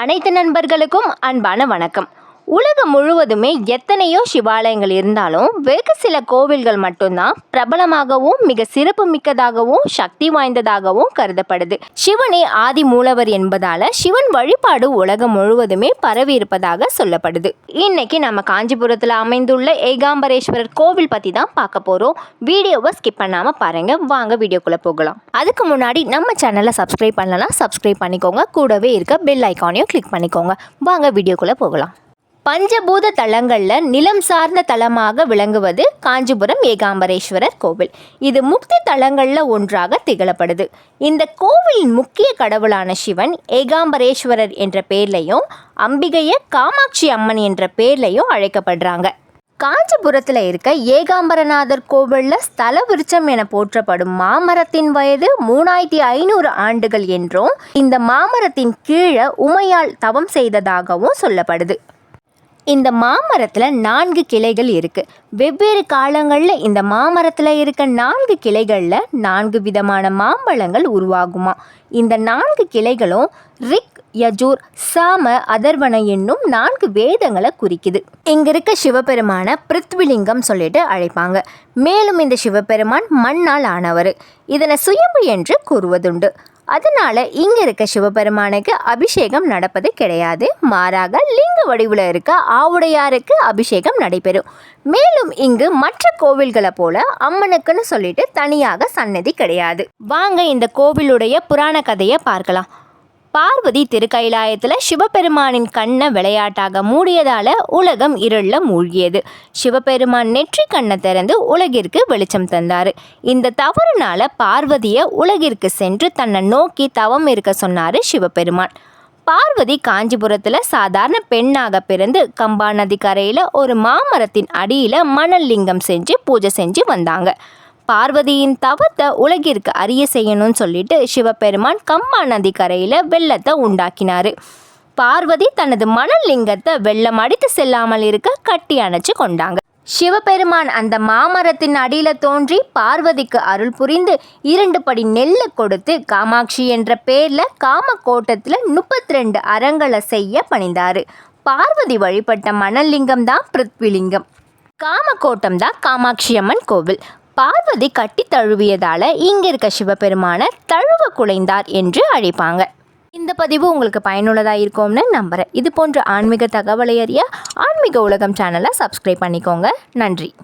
அனைத்து நண்பர்களுக்கும் அன்பான வணக்கம். உலகம் முழுவதுமே எத்தனையோ சிவாலயங்கள் இருந்தாலும் வெகு சில கோவில்கள் மட்டும்தான் பிரபலமாகவும் மிக சிறப்பு மிக்கதாகவும் சக்தி வாய்ந்ததாகவும் கருதப்படுது. சிவனே ஆதி மூலவர் என்பதால சிவன் வழிபாடு உலகம் முழுவதுமே பரவி இருப்பதாக சொல்லப்படுது. இன்னைக்கு நம்ம காஞ்சிபுரத்தில் அமைந்துள்ள ஏகாம்பரேஸ்வரர் கோவில் பற்றி தான் பார்க்க போகிறோம் வீடியோவை ஸ்கிப் பண்ணாமல் பாருங்க. வாங்க வீடியோக்குள்ளே போகலாம். அதுக்கு முன்னாடி நம்ம சேனலை சப்ஸ்கிரைப் பண்ணலன்னா சப்ஸ்கிரைப் பண்ணிக்கோங்க. கூடவே இருக்க பெல் ஐக்கானையும் கிளிக் பண்ணிக்கோங்க. வாங்க வீடியோக்குள்ளே போகலாம். பஞ்சபூத தலங்களில் நிலம் சார்ந்த தலமாக விளங்குவது காஞ்சிபுரம் ஏகாம்பரேஸ்வரர் கோவில். இது முக்தி தலங்களில் ஒன்றாக திகழப்படுது. இந்த கோவிலின் முக்கிய கடவுளான சிவன் ஏகாம்பரேஸ்வரர் என்ற பேர்லையும் அம்பிகைய காமாட்சி அம்மன் என்ற பேர்லையும் அழைக்கப்படுறாங்க. காஞ்சிபுரத்தில் இருக்க ஏகாம்பரநாதர் கோவிலில் ஸ்தல விருட்சம் என போற்றப்படும் மாமரத்தின் வயது மூணாயிரத்தி ஐநூறு ஆண்டுகள் என்றும் இந்த மாமரத்தின் கீழே உமையால் தவம் செய்ததாகவும் சொல்லப்படுது. இந்த மாமரத்தில் நான்கு கிளைகள் இருக்குது வெவ்வேறு காலங்களில் இந்த மாமரத்தில் இருக்க நான்கு கிளைகளில் நான்கு விதமான மாம்பழங்கள் உருவாகுமா. இந்த நான்கு கிளைகளும் ரிக் யஜூர் சாம அதர்வன என்னும் நான்கு வேதங்களை குறிக்குது. இங்க இருக்க சிவபெருமான பிருத்விலிங்கம் சொல்லிட்டு அழைப்பாங்க. மேலும் இந்த சிவபெருமான் மண்ணால் ஆனவர். இதனை சுயம்பு என்று கூறுவதுண்டு. அதனால இங்க இருக்க சிவபெருமானுக்கு அபிஷேகம் நடப்பது கிடையாது. மாறாக லிங்க வடிவில் இருக்க ஆவுடையாருக்கு அபிஷேகம் நடைபெறும். மேலும் இங்கு மற்ற கோவில்களை போல அம்மனுக்குன்னு சொல்லிட்டு தனியாக சன்னதி கிடையாது. வாங்க இந்த கோவிலுடைய புராண கதையை பார்க்கலாம். பார்வதி திருக்கைலாயத்தில் சிவபெருமானின் கண்ணை விளையாட்டாக மூடியதால உலகம் இருளில் மூழ்கியது. சிவபெருமான் நெற்றி கண்ணை திறந்து உலகிற்கு வெளிச்சம் தந்தார். இந்த தவறுனால பார்வதியை உலகிற்கு சென்று தன்னை நோக்கி தவம் இருக்க சொன்னார் சிவபெருமான். பார்வதி காஞ்சிபுரத்தில் சாதாரண பெண்ணாக பிறந்து கம்பா நதிக்கரையில் ஒரு மாமரத்தின் அடியில் மணல் லிங்கம் செஞ்சு பூஜை செஞ்சு வந்தாங்க. பார்வதியின் தவத்தை உலகிற்கு அறிய செய்யணும்னு சொல்லிட்டு சிவபெருமான் கம்பா நதி கரையில் வெள்ளத்தை உண்டாக்கினார். பார்வதி தனது மணல் லிங்கத்தை வெள்ளம் அடித்து செல்லாமல் இருக்க கட்டி அணைச்சு கொண்டாங்க. சிவபெருமான் அந்த மாமரத்தின் அடியில் தோன்றி பார்வதிக்கு அருள் புரிந்து இரண்டு படி நெல்லை கொடுத்து காமாட்சி என்ற பேரில் காமக்கோட்டத்தில் முப்பத்தி ரெண்டு அறங்களை செய்ய பணிந்தார். பார்வதி வழிபட்ட மணல் லிங்கம் தான் பிருத்விலிங்கம். காமக்கோட்டம் தான் காமாட்சி அம்மன் கோவில். பார்வதி கட்டி தழுவியதால இங்க இருக்க சிவபெருமான தழுவ குலைந்தார் என்று அழைப்பாங்க. இந்த பதிவு உங்களுக்கு பயனுள்ளதாக இருக்கும்னு நம்புகிறேன் இது போன்ற ஆன்மீக தகவலை அறிய ஆன்மீக உலகம் சேனலை சப்ஸ்கிரைப் பண்ணிக்கோங்க. நன்றி.